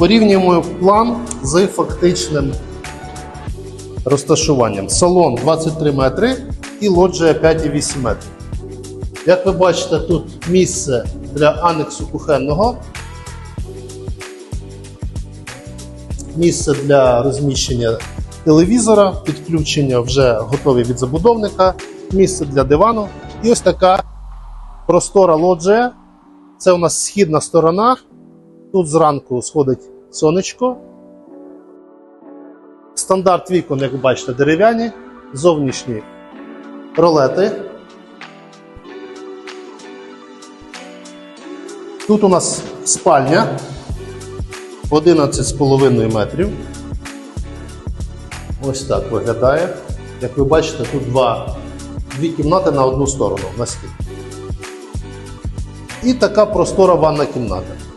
Порівнюємо план з фактичним розташуванням. Салон 23 метри і лоджія 5,8 метрів. Як ви бачите, тут місце для анексу кухенного, місце для розміщення телевізора, підключення вже готові від забудовника, місце для дивану. І ось така простора лоджія. Це у нас східна сторона. Тут зранку сходить сонечко. Стандарт вікон, як ви бачите, дерев'яні, зовнішні ролети. Тут у нас спальня 11,5 метрів. Ось так виглядає. Як ви бачите, тут два, дві кімнати на одну сторону на схід. І така простора ванна кімната.